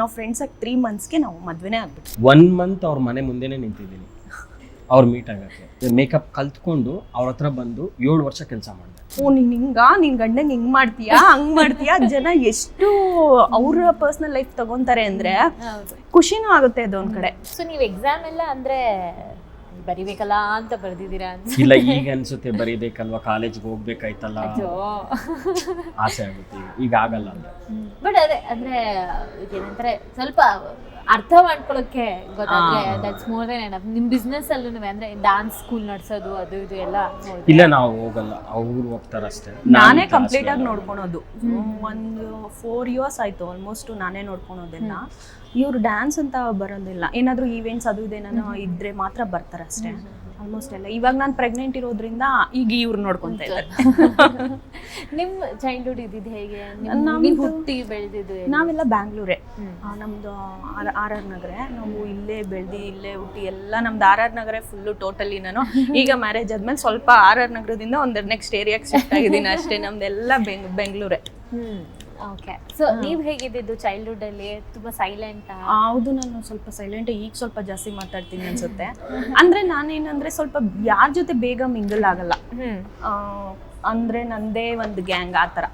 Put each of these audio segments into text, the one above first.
ನಾವು ಫ್ರೆಂಡ್ಸ್ ಆಗಿ ತ್ರೀ ಮಂತ್ಸ್ಗೆ ನಾವು ಮದ್ವೆನೇ ಆಗ್ಬಿಟ್ಟು ಒನ್ ಮಂತ್ ಅವ್ರ ಮನೆ ಮುಂದೆನೇ ನಿಂತಿದ್ದೀನಿ. ಅವ್ರು ಮೀಟ್ ಆಗಕ್ಕೆ. ಮೇಕಪ್ ಕಲ್ತ್ಕೊಂಡು ಅವ್ರ ಹತ್ರ ಬಂದು ಏಳು ವರ್ಷ ಕೆಲಸ ಮಾಡಿದೆ. ಓ ನೀನ್ ಹಿಂಗ? ನಿನ್ ಗಂಡಂಗ್ ಹಿಂಗ್ ಮಾಡ್ತೀಯಾ? ಹಂಗ್ ಮಾಡ್ತೀಯಾ? ಜನ ಎಷ್ಟು ಅವ್ರ ಪರ್ಸನಲ್ ಲೈಫ್ ತಗೊಂತಾರೆ ಅಂದ್ರೆ ಹೌದು. ಖುಷಿನೂ ಆಗುತ್ತೆ ಅದೊಂದ್ ಕಡೆ. ಸೊ ನೀವು ಎಕ್ಸಾಮ್ ಎಲ್ಲ ಅಂದ್ರೆ ಬರಿಬೇಕಲ್ಲ ಅಂತ ಬರ್ದಿದ್ದೀರಾ ಅಂತ. ಇಲ್ಲ ಈಗ ಅನ್ಸುತ್ತೆ ಬರೀಬೇಕಲ್ವಾ? ಕಾಲೇಜ್ಗೆ ಹೋಗ್ಬೇಕಾಯ್ತಲ್ಲ? ಆಸೆ ಆಗುತ್ತೆ. ಈಗ. ಈಗ ಆಗಲ್ಲ ಅಂತ. ಬಟ್ ಅದೇ ಅಂದ್ರೆ ಏನಂತಾರೆ ಸ್ವಲ್ಪ ಅರ್ಥ ಮಾಡ್ಕೊಳ್ಳೋಕೆ ಗೊತ್ತಾದ್ರೆ ದಟ್ಸ್ ಮೋರ್ ದೆನ್ ಎನಫ್ ನಿಮ್ ಬಿಸ್ನೆಸ್ ಅಲ್ಲೂ ಅಂದ್ರೆ ಡಾನ್ಸ್ ಸ್ಕೂಲ್ ನಡ್ಸೋದು ಅದು ಇದು ಎಲ್ಲ ಇಲ್ಲ ನಾವು ಹೋಗಲ್ಲ. ಅವ್ರು ಹೋಗ್ತಾರೆ ಅಷ್ಟೇ. ನಾನೇ ಕಂಪ್ಲೀಟ್ ಆಗಿ ನೋಡ್ಕೊಳೋದು. ಒಂದು ಫೋರ್ ಇಯರ್ಸ್ ಆಯ್ತು ಆಲ್ಮೋಸ್ಟ್ ನಾನೇ ನೋಡ್ಕೊಳೋದೆಲ್ಲ. ಇವ್ರು ಡ್ಯಾನ್ಸ್ ಅಂತ ಬರೋದಿಲ್ಲ. ಏನಾದ್ರೂ ಈವೆಂಟ್ಸ್ ಅದು ಇದೇನೋ ಇದ್ರೆ ಮಾತ್ರ ಬರ್ತಾರೆ ಅಷ್ಟೇ. ಆಲ್ಮೋಸ್ಟ್ ಎಲ್ಲ. ಇವಾಗ ನಾನು ಪ್ರೆಗ್ನೆಂಟ್ ಇರೋದ್ರಿಂದ ಈಗ ಇವ್ರು ನೋಡ್ಕೊಂತ ಇದ್ದಾರೆ. ನಿಮ್ ಚೈಲ್ಡ್ಹುಡ್ ಇದ್ದಿದ್ದು ಹೇಗೆ? ನಾವು ಹುಟ್ಟಿ ಬೆಳೆದಿದ್ದು ನಾವೆಲ್ಲ ಬ್ಯಾಂಗ್ಳೂರೇ. ನಮ್ದು ಆರ್ ಆರ್ ಆರ್ ನಗರ. ನಾವು ಇಲ್ಲೇ ಬೆಳ್ದಿ ಇಲ್ಲೇ ಹುಟ್ಟಿ ಎಲ್ಲ ನಮ್ದು R R Nagar full totally ನಾನು. ಈಗ ಮ್ಯಾರೇಜ್ ಆದ್ಮೇಲೆ ಸ್ವಲ್ಪ ಆರ್ ಆರ್ ನಗರದಿಂದ ಒಂದು ನೆಕ್ಸ್ಟ್ ಏರಿಯಾಗೆ ಶಿಫ್ಟ್ ಆಗಿದ್ದೀನಿ ಅಷ್ಟೇ. ನಮ್ದೆಲ್ಲ ಬೆಂಗ್ ಬೆಂಗಳೂರೇ. ಓಕೆ ಸೊ ನೀವು ಹೇಗಿದ್ದಿದ್ದು ಚೈಲ್ಡ್ಹುಡ್ ಅಲ್ಲಿ? ತುಂಬಾ ಸೈಲೆಂಟ್ ಹೌದು ನಾನು ಸ್ವಲ್ಪ ಸೈಲೆಂಟ್ ಈಗ ಸ್ವಲ್ಪ ಜಾಸ್ತಿ ಮಾತಾಡ್ತೀನಿ ಅನ್ಸುತ್ತೆ. ಅಂದ್ರೆ ನಾನೇನಂದ್ರೆ ಸ್ವಲ್ಪ ಯಾರ ಜೊತೆ ಬೇಗ ಮಿಂಗಲ್ ಆಗಲ್ಲ. ಅಂದ್ರೆ ನಂದೇ ಒಂದು ಗ್ಯಾಂಗ್ ಆ ತರ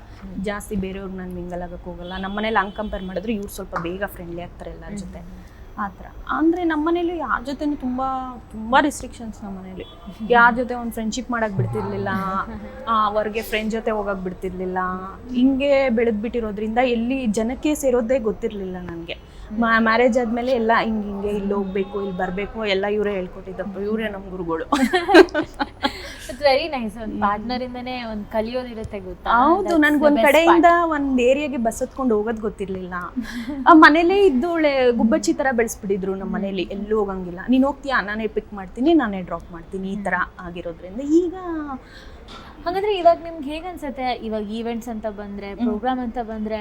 ಜಾಸ್ತಿ ಬೇರೆಯವ್ರಿಗೆ ನಾನು ಮಿಂಗಲ್ ಆಗಕ್ಕೆ ಹೋಗಲ್ಲ. ನಮ್ಮ ಮನೇಲಿ ಹಂಗೆ ಕಂಪೇರ್ ಮಾಡಿದ್ರೆ ಇವ್ರು ಸ್ವಲ್ಪ ಬೇಗ ಫ್ರೆಂಡ್ಲಿ ಆಗ್ತಾರೆ ಎಲ್ಲರ ಜೊತೆ. ಆ ಥರ. ಅಂದರೆ ನಮ್ಮ ಮನೇಲಿ ಯಾರ ಜೊತೆನೂ ತುಂಬ ತುಂಬ ರಿಸ್ಟ್ರಿಕ್ಷನ್ಸ್ ನಮ್ಮ ಮನೇಲಿ. ಯಾರ ಜೊತೆ ಒಂದು ಫ್ರೆಂಡ್ಶಿಪ್ ಮಾಡೋಕೆ ಬಿಡ್ತಿರ್ಲಿಲ್ಲ ಅವ್ರಿಗೆ ಫ್ರೆಂಡ್ ಜೊತೆ ಹೋಗೋಕೆ ಬಿಡ್ತಿರ್ಲಿಲ್ಲ, ಹಿಂಗೆ ಬೆಳೆದ್ಬಿಟ್ಟಿರೋದ್ರಿಂದ ಎಲ್ಲಿ ಜನಕ್ಕೆ ಸೇರೋದೇ ಗೊತ್ತಿರಲಿಲ್ಲ ನನಗೆ. ಮ್ಯಾರೇಜ್ ಆದಮೇಲೆ ಎಲ್ಲ ಹಿಂಗೆ ಹಿಂಗೆ ಇಲ್ಲಿ ಹೋಗ್ಬೇಕು, ಇಲ್ಲಿ ಬರಬೇಕು, ಎಲ್ಲ ಇವರೇ ಹೇಳ್ಕೊಟ್ಟಿದ್ದಪ್ಪ, ಇವರೇ ನಮ್ಮ ಗುರುಗಳು. ವೆರಿ ನೈಸ್ ಒಂದು ಪಾರ್ಟ್ನರ್ ಇಂದನೇ ಒಂದು ಕಲಿಯೋದಿರುತ್ತೆ ಗೊತ್ತಾ? ಹೌದು ನನ್ಗೆ ನನ್ಗೊಂದ್ ಕಡೆಯಿಂದ ಒಂದ್ ಏರಿಯಾಗೆ ಬಸ್ ಹತ್ಕೊಂಡು ಹೋಗೋದ್ ಗೊತ್ತಿರ್ಲಿಲ್ಲ. ಆ ಮನೇಲೇ ಒಳ್ಳೆ ಗುಬ್ಬಚ್ಚಿ ತರ ಬೆಳೆಸ್ಬಿಟ್ಟಿದ್ರು ನಮ್ಮ ಮನೇಲಿ. ಎಲ್ಲೂ ಹೋಗಂಗಿಲ್ಲ. ನೀನ್ ಹೋಗ್ತೀಯಾ? ನಾನೇ ಪಿಕ್ ಮಾಡ್ತೀನಿ ನಾನೇ ಡ್ರಾಪ್ ಮಾಡ್ತೀನಿ ಈ ತರ ಆಗಿರೋದ್ರಿಂದ. ಈಗ ಹಾಗಾದ್ರೆ ಇವಾಗ ನಿಮ್ಗೆ ಹೇಗೆ ಅನ್ಸುತ್ತೆ? ಇವಾಗ ಈವೆಂಟ್ಸ್ ಅಂತ ಬಂದ್ರೆ ಪ್ರೋಗ್ರಾಮ್ ಅಂತ ಬಂದ್ರೆ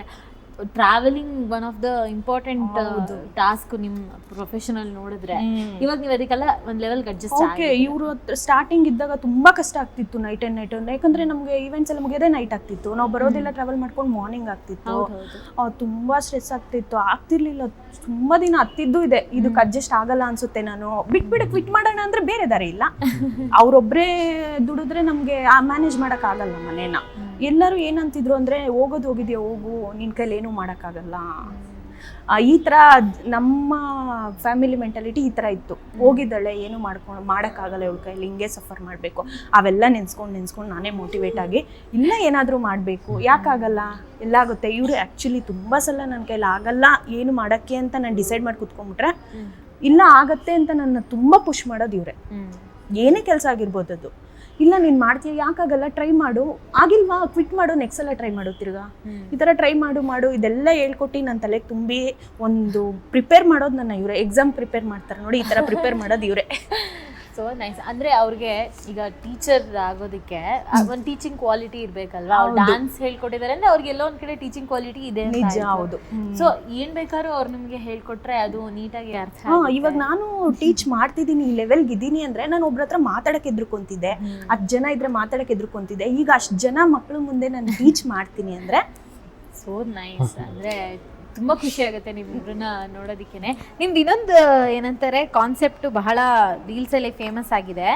travelling one of the important task ನಿಮ್ ಪ್ರೊಫೆಷನಲ್ ನೋಡಿದ್ರೆ ಇವಾಗ ನೀವು ಅದಕ್ಕೆಲ್ಲ ಒಂದ್ ಲೆವೆಲ್ ಅಡ್ಜಸ್ಟ್ ಓಕೆ ಇವರು ಸ್ಟಾರ್ಟಿಂಗ್ ಇದ್ದಾಗ ತುಂಬಾ ಕಷ್ಟ ಆಗ್ತಿತ್ತು ನೈಟ್ ಅಂಡ್ ನೈಟ್ ಯಾಕಂದ್ರೆ ನಮಗೆ ಈವೆಂಟ್ಸ್ ಎಲ್ಲ ಮುಗಿಯೋದೇ ನೈಟ್ ಆಗ್ತಿತ್ತು. ನಾವು ಬರೋದೆಲ್ಲ ಟ್ರಾವೆಲ್ ಮಾಡ್ಕೊಂಡು ಮಾರ್ನಿಂಗ್ ಆಗ್ತಿತ್ತು. ತುಂಬಾ ಸ್ಟ್ರೆಸ್ ಆಗ್ತಿತ್ತು. ಆಗ್ತಿರ್ಲಿಲ್ಲ. ತುಂಬಾ ದಿನ ಹತ್ತಿದ್ದು ಇದೆ. ಇದಕ್ಕೆ ಅಡ್ಜಸ್ಟ್ ಆಗಲ್ಲ ಅನ್ಸುತ್ತೆ ನಾನು. ಬಿಟ್ಬಿಡು ಕ್ವಿಟ್ ಮಾಡೋಣ ಅಂದ್ರೆ ಬೇರೆ ದಾರಿ ಇಲ್ಲ. ಅವ್ರೊಬ್ರೇ ದುಡಿದ್ರೆ ನಮ್ಗೆ ಮ್ಯಾನೇಜ್ ಮಾಡಕ್ ಆಗಲ್ಲ ಮನೇನ. ಎಲ್ಲರೂ ಏನಂತಿದ್ರು ಅಂದ್ರೆ ಹೋಗೋದು ಹೋಗಿದ್ಯಾ ಹೋಗು ನಿನ್ನ ಕೈಲಿ ಏನೂ ಮಾಡೋಕ್ಕಾಗಲ್ಲ. ಈ ತರ ನಮ್ಮ ಫ್ಯಾಮಿಲಿ ಮೆಂಟಾಲಿಟಿ ಈ ತರ ಇತ್ತು. ಹೋಗಿದ್ದಾಳೆ ಏನು ಮಾಡ್ಕೊಂಡು ಮಾಡೋಕ್ಕಾಗಲ್ಲ ಇವಳ ಕೈಲಿ ಹಿಂಗೆ ಸಫರ್ ಮಾಡಬೇಕು. ಅವೆಲ್ಲ ನೆನ್ಸ್ಕೊಂಡು ನೆನ್ಸ್ಕೊಂಡು ನಾನೇ ಮೋಟಿವೇಟ್ ಆಗಿ ಇಲ್ಲ ಏನಾದರೂ ಮಾಡಬೇಕು. ಯಾಕಾಗಲ್ಲ? ಎಲ್ಲ ಆಗುತ್ತೆ ಇವರು ಆ್ಯಕ್ಚುಲಿ ತುಂಬ ಸಲ ನನ್ನ ಕೈಲಿ ಆಗಲ್ಲ ಏನು ಮಾಡೋಕ್ಕೆ ಅಂತ ನಾನು ಡಿಸೈಡ್ ಮಾಡಿ ಕುತ್ಕೊಂಡ್ಬಿಟ್ರೆ ಇಲ್ಲ ಆಗತ್ತೆ ಅಂತ ನನ್ನ ತುಂಬ ಪುಷ್ ಮಾಡೋದು ಇವರೇ. ಏನೇ ಕೆಲಸ ಆಗಿರ್ಬೋದು ಅದು. ಇಲ್ಲ ನೀನು ಮಾಡ್ತೀಯ ಯಾಕಾಗಲ್ಲ ಟ್ರೈ ಮಾಡು. ಆಗಿಲ್ವಾ ಕ್ವಿಟ್ ಮಾಡು ನೆಕ್ಸ್ಟ್ ಎಲ್ಲ ಟ್ರೈ ಮಾಡು ತಿರ್ಗಾ. ಈ ಥರ ಟ್ರೈ ಮಾಡು ಮಾಡು ಇದೆಲ್ಲ ಹೇಳ್ಕೊಟ್ಟು ನನ್ನ ತಲೆಗೆ ತುಂಬಿ ಒಂದು ಪ್ರಿಪೇರ್ ಮಾಡೋದು ನನ್ನ ಇವರೇ. ಎಕ್ಸಾಮ್ ಪ್ರಿಪೇರ್ ಮಾಡ್ತಾರೆ ನೋಡಿ ಈ ಥರ ಪ್ರಿಪೇರ್ ಮಾಡೋದು ಇವರೇ. ಸೊ ನೈಸ್ ಅಂದ್ರೆ ಅವ್ರಿಗೆ ಈಗ ಟೀಚರ್ ಆಗೋದಕ್ಕೆ ಒಂದು ಟೀಚಿಂಗ್ ಕ್ವಾಲಿಟಿ ಇರ್ಬೇಕಲ್ವಾ? ಅವ್ರು ಡಾನ್ಸ್ ಹೇಳ್ಕೊಟ್ಟಿದ್ದಾರೆ ಅಂದ್ರೆ ಅವ್ರಿಗೆ ಎಲ್ಲೋ ಒಂದ್ ಕಡೆ ಟೀಚಿಂಗ್ ಕ್ವಾಲಿಟಿ ಇದೆ ಅಂತ ನಿಜ ಆಯ್ತು. ಹೌದು. ಸೊ ಏನ್ ಬೇಕಾದ್ರೂ ಅವ್ರು ನಿಮ್ಗೆ ಹೇಳ್ಕೊಟ್ರೆ ಅದು ನೀಟಾಗಿ ಅರ್ಥ ಹಾ ಆಗುತ್ತೆ. ಇವಾಗ ನಾನು ಟೀಚ್ ಮಾಡ್ತಿದ್ದೀನಿ ಈ ಲೆವೆಲ್ಗೆ ಇದ್ದೀನಿ ಅಂದ್ರೆ ನಾನು ಒಬ್ರ ಹತ್ರ ಮಾತಾಡಕ್ಕೆ ಎದ್ರುಕೊಂತಿದ್ದೆ ಹತ್ತು ಜನ ಇದ್ರೆ ಮಾತಾಡಕ್ಕೆ ಎದ್ರುಕೊಂತಿದ್ದೆ ಈಗ ಅಷ್ಟು ಜನ ಮಕ್ಕಳು ಮುಂದೆ ನಾನು ಟೀಚ್ ಮಾಡ್ತೀನಿ ಅಂದ್ರೆ ಸೊ ನೈಸ್ ಅಂದ್ರೆ ತುಂಬಾ ಖುಷಿ ಆಗುತ್ತೆ ನಿಮ್ಮಿಬ್ರನ್ನ ನೋಡೋದಕ್ಕೇನೆ. ನಿಮ್ದು ಇನ್ನೊಂದು ಏನಂತಾರೆ ಕಾನ್ಸೆಪ್ಟ್ ಬಹಳ ರೀಲ್ಸ್ ಅಲ್ಲಿ ಫೇಮಸ್ ಆಗಿದೆ.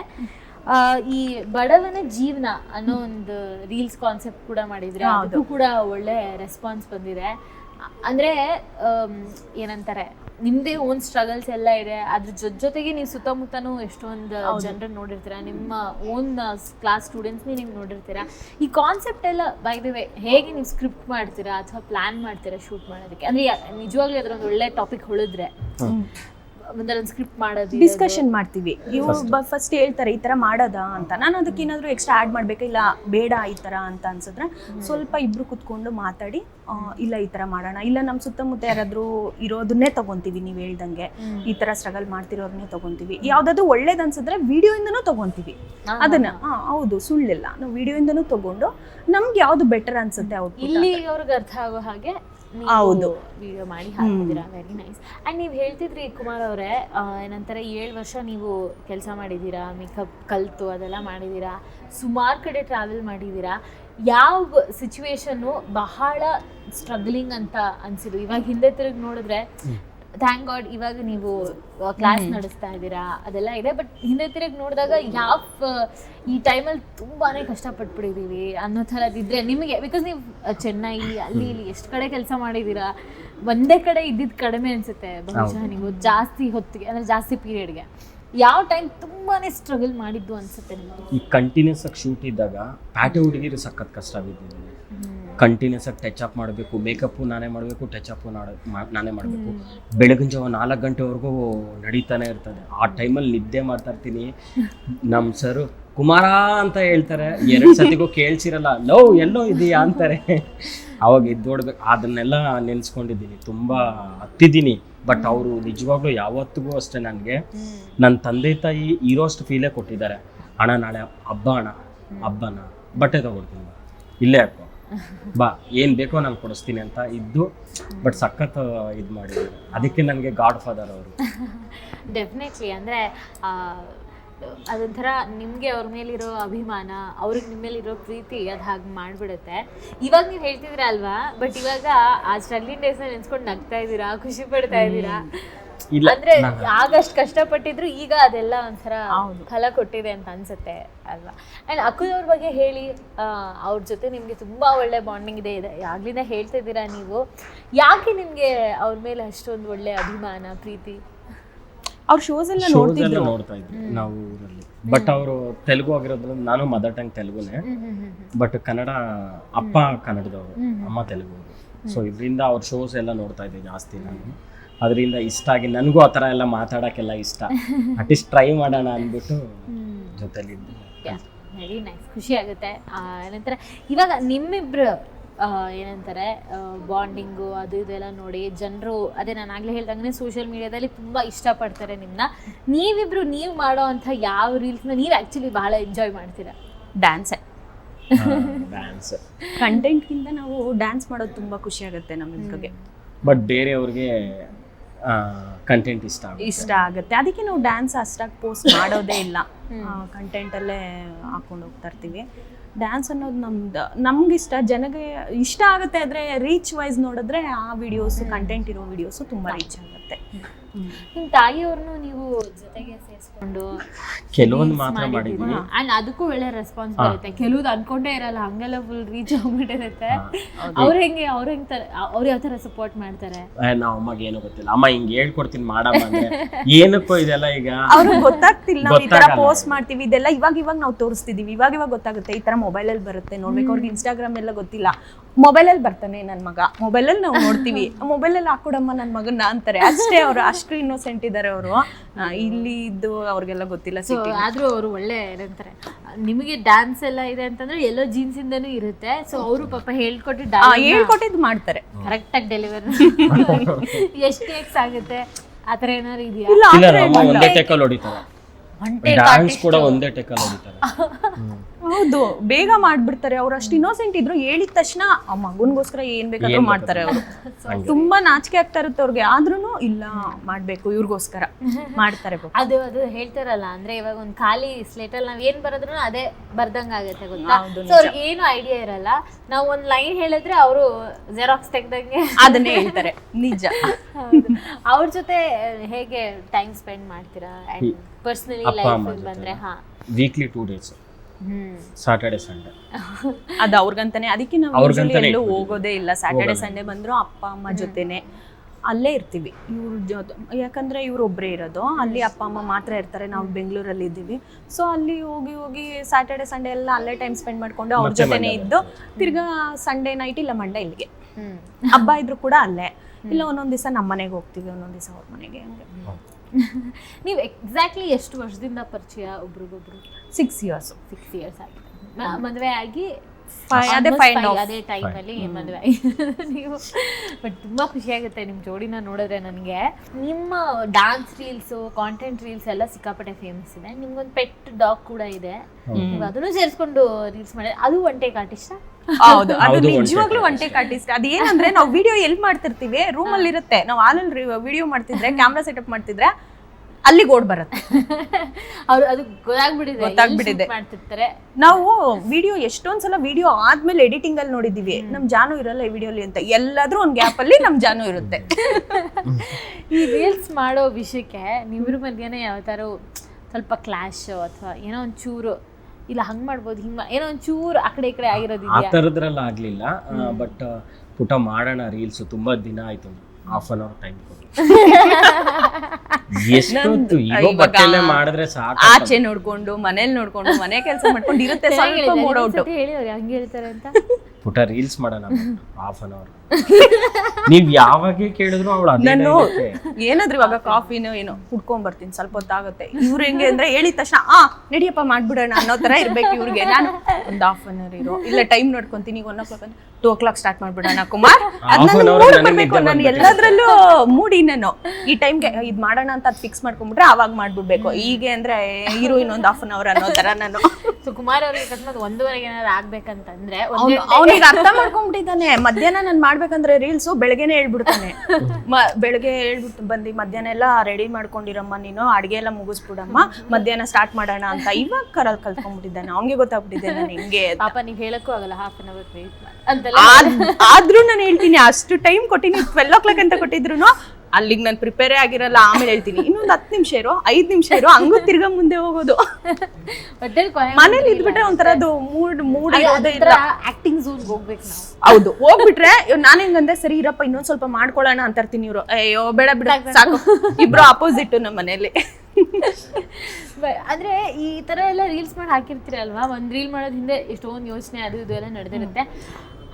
ಆ, ಈ ಬಡವನ ಜೀವನ ಅನ್ನೋ ಒಂದು ರೀಲ್ಸ್ ಕಾನ್ಸೆಪ್ಟ್ ಕೂಡ ಮಾಡಿದ್ರೆ ಅದು. ಕೂಡ ಒಳ್ಳೆ ರೆಸ್ಪಾನ್ಸ್ ಬಂದಿದೆ. ಅಂದ್ರೆ ಏನಂತಾರೆ ನಿಮ್ದೇ ಓನ್ ಸ್ಟ್ರಗಲ್ಸ್ ಎಲ್ಲ ಇದೆ. ಅದ್ರ ಜೊತೆ ಜೊತೆಗೆ ನೀವು ಸುತ್ತಮುತ್ತನೂ ಎಷ್ಟೊಂದು ಜನರನ್ನು ನೋಡಿರ್ತೀರಾ? ನಿಮ್ಮ ಓನ್ ಕ್ಲಾಸ್ ಸ್ಟೂಡೆಂಟ್ಸ್ ನೀವು ನೋಡಿರ್ತೀರಾ? ಈ ಕಾನ್ಸೆಪ್ಟ್ ಎಲ್ಲ ಬೈ ದ ವೇ ಹೇಗೆ ನೀವು ಸ್ಕ್ರಿಪ್ಟ್ ಮಾಡ್ತೀರಾ? ಅಥವಾ ಪ್ಲಾನ್ ಮಾಡ್ತೀರಾ ಶೂಟ್ ಮಾಡೋದಕ್ಕೆ? ಅಂದ್ರೆ ನಿಜವಾಗ್ಲೂ ಅದ್ರ ಒಂದು ಒಳ್ಳೆ ಟಾಪಿಕ್ ಹೊಳಿದ್ರೆ. ಸ್ಕ್ರಿಪ್ಟ್ ಮಾಡೋದು ಡಿಸ್ಕಷನ್ ಮಾಡ್ತೀವಿ. ಇವ್ರು ಫಸ್ಟ್ ಹೇಳ್ತಾರೆ ಈ ತರ ಮಾಡೋದಾ ಅಂತ. ನಾನು ಅದಕ್ಕೆ ಏನಾದ್ರು ಎಕ್ಸ್ಟ್ರಾ ಆಡ್ ಮಾಡ್ಬೇಕಾ? ಇಲ್ಲ ಬೇಡ ಈ ತರ ಅಂತ ಅನ್ಸಿದ್ರೆ ಸ್ವಲ್ಪ ಇಬ್ರು ಕುತ್ಕೊಂಡು ಮಾತಾಡಿ ಆ, ಇಲ್ಲ ಈ ತರ ಮಾಡೋಣ. ಇಲ್ಲ ನಮ್ಮ ಸುತ್ತಮುತ್ತ ಯಾರಾದ್ರೂ ಇರೋದನ್ನೇ ತಗೊಂತೀವಿ ನೀವು ಹೇಳ್ದಂಗೆ. ಈ ತರ ಸ್ಟ್ರಗಲ್ ಮಾಡ್ತಿರೋರ್ನೇ ತಗೊಂತೀವಿ. ಯಾವ್ದಾದ್ರು ಒಳ್ಳೇದ್ ಅನ್ಸಿದ್ರೆ ವಿಡಿಯೋಯಿಂದನೂ ತಗೊಂತೀವಿ. ಅದನ್ನ. ಹಾ. ಹೌದು ಸುಳ್ಳಿಲ್ಲ. ನಾವು ವಿಡಿಯೋ ವಿಡಿಯೋಯಿಂದನೂ ತಗೊಂಡು ನಮ್ಗೆ ಯಾವ್ದು ಬೆಟರ್ ಅನ್ಸುತ್ತೆ ಅವ್ರು ಇಲ್ಲಿ ಅವ್ರಿಗೆ ಅರ್ಥ ಆಗೋ ಹಾಗೆ ಹೌದು. ವಿಡಿಯೋ ಮಾಡಿ ಹಾಕಿದ್ದೀರಾ ವೆರಿ ನೈಸ್ ಆ್ಯಂಡ್ ನೀವು ಹೇಳ್ತಿದ್ರಿ ಕುಮಾರ್ ಅವರೇ ಏನಂತಾರೆ ಏಳು ವರ್ಷ ನೀವು ಕೆಲಸ ಮಾಡಿದ್ದೀರಾ ಮೇಕಪ್ ಕಲ್ತು ಅದೆಲ್ಲ ಮಾಡಿದ್ದೀರಾ ಸುಮಾರು ಕಡೆ ಟ್ರಾವೆಲ್ ಮಾಡಿದ್ದೀರಾ ಯಾವ ಸಿಚುವೇಶನ್ನು ಬಹಳ ಸ್ಟ್ರಗ್ಲಿಂಗ್ ಅಂತ ಅನ್ಸಿದ್ರು. ಇವಾಗ ಹಿಂದೆ ತಿರುಗಿ ನೋಡಿದ್ರೆ ಥ್ಯಾಂಕ್ ಗಾಡ್ ಇವಾಗ ನೀವು ಕ್ಲಾಸ್ ನಡೆಸ್ತಾ ಇದ್ದೀರಾ ಅದೆಲ್ಲ ಇದೆ ಬಟ್ ಹಿಂದೆ ತಿರುಗಿ ನೋಡಿದಾಗ ಯಾವ ಈ ಟೈಮಲ್ಲಿ ತುಂಬಾನೇ ಕಷ್ಟಪಟ್ಬಿಟ್ಟಿದ್ದೀವಿ ಅನ್ನೋ ಥರದಿದ್ರೆ ನಿಮಗೆ ಬಿಕಾಸ್ ನೀವು ಚೆನ್ನೈ ಅಲ್ಲಿ ಇಲ್ಲಿ ಎಷ್ಟು ಕಡೆ ಕೆಲಸ ಮಾಡಿದ್ದೀರಾ ಒಂದೇ ಕಡೆ ಇದ್ದಿದ್ದು ಕಡಿಮೆ ಅನ್ಸುತ್ತೆ ಬಹುಶಃ ನೀವು ಜಾಸ್ತಿ ಹೊತ್ತಿಗೆ ಅಂದ್ರೆ ಜಾಸ್ತಿ ಪೀರಿಯಡ್ಗೆ ಯಾವ ಟೈಮ್ ತುಂಬಾನೇ ಸ್ಟ್ರಗಲ್ ಮಾಡಿದ್ದು ಅನ್ಸುತ್ತೆ ನಿಮಗೆ? ಈ ಕಂಟಿನ್ಯೂಸ್ ಆಗಿ ಶೂಟ್ ಇದ್ದಾಗ ಪ್ಯಾಟೆ ಹುಡುಗಿರು ಸಖತ್ ಕಷ್ಟ ಬಿದ್ದಿದ್ದೀನಿ ಕಂಟಿನ್ಯೂಸ್ ಆಗಿ ಟಚ್ ಅಪ್ ಮಾಡಬೇಕು ಮೇಕಪ್ಪು ನಾನೇ ಮಾಡಬೇಕು ಟಚ್ ಅಪ್ಪು ನಾನೇ ಮಾಡಬೇಕು. ಬೆಳಗಿನ ಜಾವ ನಾಲ್ಕು ಗಂಟೆವರೆಗೂ ನಡೀತಾನೆ ಇರ್ತದೆ. ಆ ಟೈಮಲ್ಲಿ ನಿದ್ದೆ ಮಾಡ್ತಾ ಇರ್ತೀನಿ. ನಮ್ಮ ಸರು ಕುಮಾರ ಅಂತ ಹೇಳ್ತಾರೆ. ಎರಡು ಸತಿಗೂ ಕೇಳ್ಸಿರಲ್ಲ, ಲವ್, ಎಲ್ಲೋ ಇದೆಯಾ? ಅಂತಾರೆ. ಅವಾಗ ಎದ್ದೋಡ್ಬೇಕು ಅದನ್ನೆಲ್ಲ ನೆನೆಸ್ಕೊಂಡಿದ್ದೀನಿ. ತುಂಬ ಹತ್ತಿದ್ದೀನಿ. ಬಟ್ ಅವರು ನಿಜವಾಗ್ಲೂ ಯಾವತ್ತಿಗೂ ಅಷ್ಟೇ ನನಗೆ. ನನ್ನ ತಂದೆ ತಾಯಿ ಇರೋಷ್ಟು ಫೀಲೇ ಕೊಟ್ಟಿದ್ದಾರೆ. ಅಣ್ಣ, ನಾಳೆ ಹಬ್ಬ ಅಣ್ಣ, ಹಬ್ಬನ? ಬಟ್ಟೆ ತಗೊಳ್ತೀನಿ. ಇಲ್ಲೇ ಹಾಕೋ. ಬಾ ಏನು ಬೇಕೋ ನಾನು ಕೊಡಿಸ್ತೀನಿ ಅಂತ ಇದ್ದು ಬಟ್ ಸಖತ್ ಇದು ಮಾಡಿದ್ರು. ಅದಕ್ಕೆ ನನಗೆ ಗಾಡ್ ಫಾದರ್ ಅವರು. ಡೆಫಿನೆಟ್ಲಿ ಅಂದರೆ ಅದೊಂಥರ ನಿಮಗೆ ಅವ್ರ ಮೇಲಿರೋ ಅಭಿಮಾನ ಅವ್ರಿಗೆ ನಿಮ್ಮ ಮೇಲಿರೋ ಪ್ರೀತಿ ಅದು ಹಾಗೆ ಮಾಡಿಬಿಡುತ್ತೆ. ಇವಾಗ ನೀವು ಹೇಳ್ತಿದ್ದೀರಾ ಅಲ್ವಾ ಬಟ್ ಇವಾಗ ಆ ಸ್ಟ್ರಗ್ಲಿಂಗ್ ಡೇಸ್ನ ನೆನ್ಸ್ಕೊಂಡು ನಗ್ತಾ ಇದ್ದೀರಾ ಖುಷಿ ಪಡ್ತಾ ಇದ್ದೀರಾ? ಇಲ್ಲ. ಅಂದ್ರೆ ಆಗಷ್ಟು ಕಷ್ಟಪಟ್ಟಿದ್ರು ಈಗ ಅದೆಲ್ಲ ಒಂಥರ ಹೌದು. ಫಲ ಕೊಟ್ಟಿದೆ ಅಂತ ಅನ್ಸುತ್ತೆ ಅಲ್ವಾ? ಅಂಡ್ ಅಕ್ಕುದವ್ರ ಬಗ್ಗೆ ಹೇಳಿ ಆ, ಅವ್ರ ಜೊತೆ ನಿಮ್ಗೆ ತುಂಬಾ ಒಳ್ಳೆ ಬಾಂಡಿಂಗ್ ಇದೆ. ಇದೆ ಆಗ್ಲಿಂದ ಹೇಳ್ತಿದ್ದೀರಾ ನೀವು? ಯಾಕೆ ನಿಮ್ಗೆ ಅವ್ರ ಮೇಲೆ ಅಷ್ಟೊಂದು ಒಳ್ಳೆ ಅಭಿಮಾನ ಪ್ರೀತಿ? ಅವ್ರ ಶೋಸ್ ಎಲ್ಲ ನೋಡ್ತಿದ್ರು. ನೋಡ್ತಾ ಇದ್ವಿ ನಾವು ಊರಲ್ಲಿ. ಬಟ್ ಅವರು ತೆಲುಗು ಆಗಿರೋದ್ರಿಂದ ನಾನು ಮದರ್ ಟಂಗ್ ತೆಲುಗುನೇ. ಬಟ್ ಕನ್ನಡ ಅಪ್ಪ ಕನ್ನಡದವರು ಅಮ್ಮ ತೆಲುಗು ಸೊ ಇದರಿಂದ ಅವ್ರ ಶೋಸ್ ಎಲ್ಲ ನೋಡ್ತಾ ಇದ್ದೆ ಜಾಸ್ತಿ ನಾನು. ಅದರಿಂದ ಇಷ್ಟ ಆಗಿ ನನಗೂ ಆ ಥರ ಎಲ್ಲ ಮಾತಾಡೋಕ್ಕೆಲ್ಲ ಇಷ್ಟ. ಅಟ್ಲೀಸ್ಟ್ ಟ್ರೈ ಮಾಡೋಣ ಅಂದ್ಬಿಟ್ಟು ಜೊತೆಲಿದ್ದು. ವೆರಿ ನೈಸ್ ಖುಷಿ ಆಗುತ್ತೆ. ಆ, ಏನಂತಾರೆ ಇವಾಗ ನಿಮ್ಮಿಬ್ರು ಏನಂತಾರೆ ಬಾಂಡಿಂಗು ಅದು ಇದೆಲ್ಲ ನೋಡಿ ಜನರು ಅದೇ ನಾನು ಆಗಲೇ ಹೇಳ್ದಂಗೆ ಸೋಷಿಯಲ್ ಮೀಡಿಯಾದಲ್ಲಿ ತುಂಬ ಇಷ್ಟಪಡ್ತಾರೆ ನಿಮ್ಮನ್ನ ನೀವಿಬ್ರು ನೀವು ಮಾಡೋ ಅಂಥ ಯಾವ ರೀಲ್ಸ್ನ ನೀವು ಆ್ಯಕ್ಚುಲಿ ಬಹಳ ಎಂಜಾಯ್ ಮಾಡ್ತೀರಾ? ಡ್ಯಾನ್ಸೇ ಡ್ಯಾನ್ಸ್ ಕಂಟೆಂಟ್ಗಿಂತ ನಾವು ಡ್ಯಾನ್ಸ್ ಮಾಡೋದು ತುಂಬಾ ಖುಷಿ ಆಗುತ್ತೆ ನಮ್ಮಿಬ್ರಿಗೆ. ಬಟ್ ಬೇರೆಯವ್ರಿಗೆ ಕಂಟೆಂಟ್ ಇಷ್ಟ ಆಗುತ್ತೆ. ಇಷ್ಟ ಆಗುತ್ತೆ. ಅದಕ್ಕೆ ನಾವು ಡ್ಯಾನ್ಸ್ ಅಷ್ಟಾಗಿ ಪೋಸ್ಟ್ ಮಾಡೋದೇ ಇಲ್ಲ. ಕಂಟೆಂಟಲ್ಲೇ ಹಾಕೊಂಡು ಹೋಗ್ತಾ ಇರ್ತೀವಿ. ಡ್ಯಾನ್ಸ್ ಅನ್ನೋದು ನಮ್ದು ನಮ್ಗಿಷ್ಟ. ಜನಗೆ ಇಷ್ಟ ಆಗುತ್ತೆ ಆದರೆ ರೀಚ್ ವೈಸ್ ನೋಡಿದ್ರೆ ಆ ವಿಡಿಯೋಸ್ ಕಂಟೆಂಟ್ ಇರೋ ವಿಡಿಯೋಸು ತುಂಬ ರೀಚ್ ಆಗುತ್ತೆ. ನಿಮ್ಮ ತಾಯಿಯವ್ರನ್ನು ನೀವು ಜೊತೆಗೆ ಸೇರಿಸ್ಕೊಂಡು ಕೆಲವೊಂದು ಮಾತ್ರ ಮಾಡಿದ್ವಿ. ಅಂಡ್ ಅದಕ್ಕೂ ಒಳ್ಳೆ ರೆಸ್ಪಾನ್ಸ್ ಬರುತ್ತೆ. ಕೆಲವ್ದು ಅನ್ಕೊಂಡೇ ಇರಲ್ಲ ಹಂಗೆಲ್ಲ ಫುಲ್ ರೀಚ್ ಆಗ್ಬಿಟ್ಟಿರುತ್ತೆ. ಅವ್ರ ಹೆಂಗೆ ಅವ್ರ ಹೆಂಗ್ ತರ ಅವ್ರು ಯಾವ ತರ ಸಪೋರ್ಟ್ ಮಾಡ್ತಾರೆ? ನಾವ್ ಅಮ್ಮಗೆ ಏನು ಗೊತ್ತಿಲ್ಲ. ಅಮ್ಮ ಹಿಂಗ್ ಹೇಳ್ಕೊಡ್ತೀನಿ ಮಾಡಮ್ಮ ಅಂದ್ರೆ ಏನಕ್ಕೋ ಇದೆಲ್ಲ ಈಗ ಅವ್ರು ಗೊತ್ತಾಗ್ತಿಲ್ಲ ನಾವು ಈ ತರ ಪೋಸ್ಟ್ ಮಾಡ್ತೀವಿ ಇದೆಲ್ಲ ಇವಾಗ ಇವಾಗ ನಾವು ತೋರಿಸ್ತಿದೀವಿ. ಇವಾಗ ಇವಾಗ ಗೊತ್ತಾಗುತ್ತೆ ಈ ತರ ಮೊಬೈಲಲ್ಲಿ ಬರುತ್ತೆ. ನೋಡ್ಬೇಕು ಅವ್ರಿಗೆ ಇನ್ಸ್ಟಾಗ್ರಾಮ್ ಎಲ್ಲ ಗೊತ್ತಿಲ್ಲ. ಮೊಬೈಲಲ್ಲಿ ಬರ್ತಾನೆ ನನ್ನ ಮಗ. ಮೊಬೈಲಲ್ಲಿ ನಾವು ನೋಡ್ತೀವಿ. ಮೊಬೈಲಲ್ಲಿ ಹಾಕೊಡಮ್ಮ ನನ್ನ ಮಗನ ಅಂತಾರೆ. ಅಷ್ಟೇ ಅವರು ಅಷ್ಟು ಇನ್ನೋಸೆಂಟ್ ಇದ್ದಾರೆ ಅವರು. ಇಲ್ಲಿ ಇದ್ದು ಅವ್ರಿಗೆಲ್ಲ ಗೊತ್ತಿಲ್ಲ ಸೊ ಆದರೂ ಅವರು ಒಳ್ಳೆ ಏನಂತಾರೆ ನಿಮಗೆ ಡ್ಯಾನ್ಸ್ ಎಲ್ಲ ಇದೆ ಅಂತಂದ್ರೆ ಎಲ್ಲೋ ಜೀನ್ಸ್ ಇಂದನೂ ಇರುತ್ತೆ. ಸೊ ಅವರು ಪಾಪ ಹೇಳ್ಕೊಟ್ಟಿದ್ದ ಹೇಳ್ಕೊಟ್ಟಿದ್ದು ಮಾಡ್ತಾರೆ. ಕರೆಕ್ಟಾಗಿ ಡೆಲಿವರಿ ಡೆಲಿವರ್ ಎಷ್ಟು ಟೇಕ್ಸ್ ಆಗುತ್ತೆ? ಆತರ ಏನಾದ್ರು ಇದೆಯಾ? ಇಲ್ಲ ಒಂದೇ ಟೆಕಲ್ ಹೊಡಿತಾರೆ. ಕೂಡ ಒಂದೇ ಟೆಕಲ್ ಹೊಡಿತಾರೆ. ಹೌದು ಬೇಗ ಮಾಡ್ಬಿಡ್ತಾರೆ. ಅವ್ರು ಅಷ್ಟು ಇನ್ನೋಸೆಂಟ್ ಇದ್ರು ಹೇಳಿದ ತಕ್ಷಣ ಆ ಮಗುನ್ಗೋಸ್ಕರ ಏನ್ ಬೇಕಾದ್ರೂ ಮಾಡ್ತಾರೆ ಅವರು. ತುಂಬಾ ನಾಚಿಕೆ ಆಗ್ತಾ ಇರುತ್ತೆ ಅವ್ರಿಗೆ. ಆದ್ರೂ ಇಲ್ಲ ಮಾಡ್ಬೇಕು ಇವ್ರಿಗೋಸ್ಕರ ಮಾಡ್ತಾರೆ. ಅದು ಅದು ಹೇಳ್ತಾರಲ್ಲ ಅಂದ್ರೆ ಇವಾಗ ಒಂದು ಖಾಲಿ ಸ್ಲೇಟ್ ಅಲ್ಲಿ ನಾವ್ ಏನ್ ಬರೋದ್ರು ಅದೇ ಬರ್ದಂಗ ಆಗುತ್ತೆ ಗೊತ್ತಾ? ಸೊ ಅವ್ರಿಗೆ ಏನು ಐಡಿಯಾ ಇರಲ್ಲ. ನಾವು ಒಂದ್ ಲೈನ್ ಹೇಳಿದ್ರೆ ಅವರು ಜೆರಾಕ್ಸ್ ತೆಗ್ದಂಗೆ ಅದನ್ನೇ ಹೇಳ್ತಾರೆ. ನಿಜ. ಅವ್ರ ಜೊತೆ ಹೇಗೆ ಟೈಮ್ ಸ್ಪೆಂಡ್ ಮಾಡ್ತೀರಾ? ಪರ್ಸನಲಿ ಲೈಫ್ ಬಂದ್ರೆ ಹಾ. Weekly two days Saturday Sunday ಅದು ಅವ್ರಿಗಂತಾನೆ. ಅದಕ್ಕೆ ನಾವು ಎಲ್ಲೂ ಹೋಗೋದೇ ಇಲ್ಲ. ಸ್ಯಾಟರ್ಡೆ ಸಂಡೇ ಬಂದ್ರು ಅಪ್ಪ ಅಮ್ಮ ಜೊತೆನೆ ಅಲ್ಲೇ ಇರ್ತೀವಿ. ಇವ್ರ ಜೊತೆ ಯಾಕಂದ್ರೆ ಇವ್ರು ಒಬ್ಬರೇ ಇರೋದು. ಅಲ್ಲಿ ಅಪ್ಪ ಅಮ್ಮ ಮಾತ್ರ ಇರ್ತಾರೆ. ನಾವು ಬೆಂಗಳೂರಲ್ಲಿ ಇದ್ದೀವಿ. ಸೊ ಅಲ್ಲಿ ಹೋಗಿ ಹೋಗಿ ಸ್ಯಾಟರ್ಡೆ ಸಂಡೇ ಎಲ್ಲ ಅಲ್ಲೇ ಟೈಮ್ ಸ್ಪೆಂಡ್ ಮಾಡ್ಕೊಂಡು ಅವ್ರ ಜೊತೆನೆ ಇದ್ದು ತಿರ್ಗಾ ಸಂಡೇ ನೈಟ್ ಇಲ್ಲ ಮಂಡೇ ಇಲ್ಲಿಗೆ. ಹ್ಮ್. ಹಬ್ಬ ಇದ್ರು ಕೂಡ ಅಲ್ಲೇ. ಇಲ್ಲ ಒಂದೊಂದ್ ದಿವಸ ನಮ್ಮ ಮನೆಗೆ ಹೋಗ್ತೀವಿ. ಒಂದೊಂದ್ ದಿವಸ ಅವ್ರ ಮನೆಗೆ. ಹಂಗೆ. ನೀವು ಎಕ್ಸಾಕ್ಟ್ಲಿ ಎಷ್ಟು ವರ್ಷದಿಂದ ಪರಿಚಯ ಒಬ್ರಿಗೊಬ್ರು? ಸಿಕ್ಸ್ ಇಯರ್ಸ್ ಸಿಕ್ಸ್ ಇಯರ್ಸ್ ಆಗಿದೆ. ಮ- ಮದ್ವೆ ಆಗಿ ಅದೇ almost five five, off. ಅದೇ ಟೈಮಲ್ಲಿ ಮದುವೆ ನೀವು ಬಟ್ ತುಂಬಾ ಖುಷಿ ಆಗುತ್ತೆ ನಿಮ್ಮ ಜೋಡಿನ ನೋಡಿದ್ರೆ ನನಗೆ. ನಿಮ್ಮ ಡಾನ್ಸ್ ರೀಲ್ಸ್ ಕಾಂಟೆಂಟ್ ರೀಲ್ಸ್ ಎಲ್ಲ ಸಿಕ್ಕಾಪಟ್ಟೆ ಫೇಮಸ್ ಇದೆ. ನಿಮ್ಗೊಂದು ಪೆಟ್ ಡಾಗ್ ಕೂಡ ಇದೆ. ನೀವು ಅದನ್ನು ಸೇರಿಸ್ಕೊಂಡು ರೀಲ್ಸ್ ಮಾಡಿ ಅದು ಒನ್ ಟೇಕ್ ಆರ್ಟಿಸ್ಟ್ ಹೌದು ಅದು ಹೌದು, one take ನಿಜವಾಗ್ಲೂ ಒನ್ ಟೇಕ್ ಆರ್ಟಿಸ್ಟ್ ಅದೇನಂದ್ರೆ ನಾವು ವಿಡಿಯೋ ಎಲ್ಲಿ ಮಾಡ್ತಿರ್ತೀವಿ? ರೂಮ್ ಅಲ್ಲಿ ಇರುತ್ತೆ. ನಾವು ಆಲಲ್ಲಿ ವಿಡಿಯೋ ಮಾಡ್ತಿದ್ರೆ ಕ್ಯಾಮ್ರಾ ಸೆಟಪ್ ಮಾಡ್ತಿದ್ರೆ ಅಲ್ಲಿಗೆ ಓಡ್ ಬರುತ್ತೆ. ಅವ್ರು ಅದು ಗೊತ್ತಾಗ್ಬಿಟ್ಟಿದೆ. ಗೊತ್ತಾಗ್ಬಿಟ್ಟಿದೆ. ಮಾಡ್ತಿರ್ತಾರೆ? ನಾವು ವಿಡಿಯೋ ಎಷ್ಟೊಂದ್ ಸಲ ವಿಡಿಯೋ ಆದ್ಮೇಲೆ ಎಡಿಟಿಂಗ್ ಅಲ್ಲಿ ನೋಡಿದೀವಿ. ನಮ್ ಜಾನು ಇರಲ್ಲ ಈ ವಿಡಿಯೋಲಿ ಅಂತ. ಎಲ್ಲಾದ್ರೂ ಒಂದ್ ಗ್ಯಾಪ್ ಅಲ್ಲಿ ನಮ್ ಜಾನು ಇರುತ್ತೆ. ಈ ರೀಲ್ಸ್ ಮಾಡೋ ವಿಷಯಕ್ಕೆ ನಿಮ್ರ ಮಧ್ಯೆನೇ ಯಾವತ್ತಾರು ಸ್ವಲ್ಪ ಕ್ಲಾಶ್ ಅಥವಾ ಏನೋ ಒಂದ್ ಚೂರು ಇಲ್ಲ ಹಂಗ್ ಮಾಡ್ಬೋದು ಹಿಂಗೆ ಏನೋ ಒಂಚೂರು ಚೂರು ಆ ಕಡೆ ಈ ಕಡೆ ಆ ಆಗಿರೋದಿದೆಯಾ ಥರದ್ರಲ್ಲಿ ಆಗಲಿಲ್ಲ ಬಟ್ ಪುಟ ಮಾಡೋಣ ರೀಲ್ಸ್ ತುಂಬಾ ದಿನ ಆಯ್ತು ಹಾಫ್ ಅನ್ ಅವರ್ ಟೈಮ್ ಕೊಡಿ ಎಷ್ಟೊತ್ತು ಈಗ ಇವಾಗ ಬಟ್ಟೆಲೆ ಮಾಡಿದ್ರೆ ಸಾಕು ಆಚೆ ನೋಡ್ಕೊಂಡು ಮನೇಲಿ ನೋಡ್ಕೊಂಡು ಮನೆ ಕೆಲಸ ಮಾಡ್ಕೊಂಡು ಇರುತ್ತೆ ಹೇಳಿ ಹಂಗೆ ಹೇಳ್ತಾರೆ ಅಂತ? ಪುಟ ರೀಲ್ಸ್ ಮಾಡೋಣ ಹಾಫ್ ಅನ್ ಅವರ್ ನೀವ್ ಯಾವಾಗೆ ಕೇಳಿದ್ರು ಅವಳು ನಾನು. ಏನಾದ್ರೂ ಇವಾಗ ಕಾಫಿನೋ ಏನೋ ಕುಡ್ಕೊಂಡ್ ಬರ್ತೀನಿ ಸ್ವಲ್ಪ ಹೊತ್ತಾಗುತ್ತೆ. ಇವ್ರು ಹೆಂಗೆ ಅಂದ್ರೆ ಹೇಳಿದ ತಕ್ಷಣ ಆ ನಡಿಯಪ್ಪ ಮಾಡ್ಬಿಡೋಣ ಅನ್ನೋ ತರ ಇರ್ಬೇಕು ಇವ್ರಿಗೆ. ನಾನು ಒಂದ್ ಹಾಫ್ ಅನ್ ಅವರ್ ಇರೋ. ಇಲ್ಲ time ನೋಡ್ಕೊಂತೀನಿ one o'clock two o'clock start ಮಾಡ್ಬಿಡೋಣ Kumar. ನನ್ ಬರ್ಬೇಕು. ಎಲ್ಲದ್ರಲ್ಲೂ ಮೂಡಿ ನಾನು. ಈ ಟೈಮ್ಗೆ ಇದ್ ಮಾಡೋಣ ಅಂತ ಅದ್ ಫಿಕ್ಸ್ ಮಾಡ್ಕೊಂಡ್ಬಿಟ್ರೆ ಅವಾಗ ಮಾಡ್ಬಿಡ್ಬೇಕು. ಹೀಗೆ ಅಂದ್ರೆ ಇರು ಇನ್ನೊಂದ್ ಹಾಫ್ ಅನ್ ಅವರ್ ಅನ್ನೋ ತರ ನಾನು. ಸೊ ಕುಮಾರ್ ಅವ್ರಿಗೆ ಅಕಸ್ಮಾತ್ ಒಂದೂವರೆಗೆ ಏನಾದ್ರು ಆಗ್ಬೇಕಂತಂದ್ರೆ ಅವ್ನು- ಅವ್ನಿಗೆ ಅರ್ಥ ಮಾಡ್ಕೊಂಡ್ಬಿಟ್ಟಿದ್ದಾನೆ ಮಧ್ಯಾಹ್ನ ನಾನು ಮಾಡ್ಬೇಕಂದ್ರೆ ರೀಲ್ಸ್ ಬೆಳಗ್ಗೆನೆ ಹೇಳ್ಬಿಡ್ತಾನೆ. ಮ- ಬೆಳಗ್ಗೆ ಹೇಳ್ಬಿಟ್ಟು ಬಂದು ಮಧ್ಯಾಹ್ನ ಎಲ್ಲ ರೆಡಿ ಮಾಡ್ಕೊಂಡಿರಮ್ಮ ನೀನು ಅಡ್ಗೆ ಎಲ್ಲ ಮುಗಿಸ್ಬಿಡಮ್ಮ ಮಧ್ಯಾಹ್ನ ಸ್ಟಾರ್ಟ್ ಮಾಡೋಣ ಅಂತ ಇವಾಗ ಕರಲ್ ಕಲ್ತ್ಕೊಂಡ್ಬಿಟ್ಟಿದ್ದಾನೆ ಅವ್ನಿಗೆ ಗೊತ್ತಾಗ್ಬಿಟ್ಟಿದ್ದೇನೆ ನಾನು ಹಿಂಗೆ ಅಂತ. ಪಾಪ ನೀವ್ ಹೇಳಕ್ಕೂ ಆಗಲ್ಲ ಹಾಫ್ ಅನ್ ಅವರ್ ವೇಟ್ ಅಂತೆಲ್ಲ ಆದ್- ಆದ್ರೂ ನಾನು ಹೇಳ್ತೀನಿ ಅಷ್ಟು ಟೈಮ್ ಕೊಟ್ಟಿನಿ ಟ್ವೆಲ್ ಓ ಕ್ಲಾಕ್ ಅಂತ ಕೊಟ್ಟಿದ್ರು ಅಲ್ಲಿಗೆ ನಾನು ಪ್ರಿಪೇರೇ ಆಗಿರಲ್ಲ ಆಮೇಲೆ ಹೇಳ್ತೀನಿ. ಇನ್ನೊಂದು ಹತ್ತು ನಿಮಿಷ ಇರೋ ಐದು ನಿಮಿಷ ಇರೋ ಹಂಗೂ ತಿರ್ಗಾ ಮುಂದೆ ಹೋಗೋದು. ಮನೇಲಿ ಇದ್ಬಿಟ್ರೆ ಒಂಥರದ್ದು ಮೂಡ್ ಮೂಡ್ ಇರೋದೇ ಇಲ್ಲ. ಆಕ್ಟಿಂಗ್ ಝೋನ್ ಹೋಗ್ಬೇಕು ನಾವು. ಹೌದು ಹೋಗ್ಬಿಟ್ರೆ ನಾನು ಹೆಂಗಂದ್ರೆ ಸರಿ ಇರಪ್ಪ ಇನ್ನೊಂದ್ ಸ್ವಲ್ಪ ಮಾಡ್ಕೊಳ್ಳೋಣ ಅಂತ ಇರ್ತೀನಿ ಇವ್ರು. ಅಯ್ಯೋ ಬೇಡ ಬಿಡ ಸಾಕು. ಇಬ್ರು ಅಪೋಸಿಟ್ ನಮ್ಮ ಮನೇಲಿ. ಆದ್ರೆ ಅಂದ್ರೆ ಈ ತರ ಎಲ್ಲ ರೀಲ್ಸ್ ಮಾಡಿ ಹಾಕಿರ್ತೀರಲ್ವಾ? ಒಂದ್ ರೀಲ್ ಮಾಡೋದ್ ಹಿಂದೆ ಎಷ್ಟೊಂದು ಯೋಚನೆ ಅದು ಇದು ಎಲ್ಲ ನಡೆದಿರುತ್ತೆ.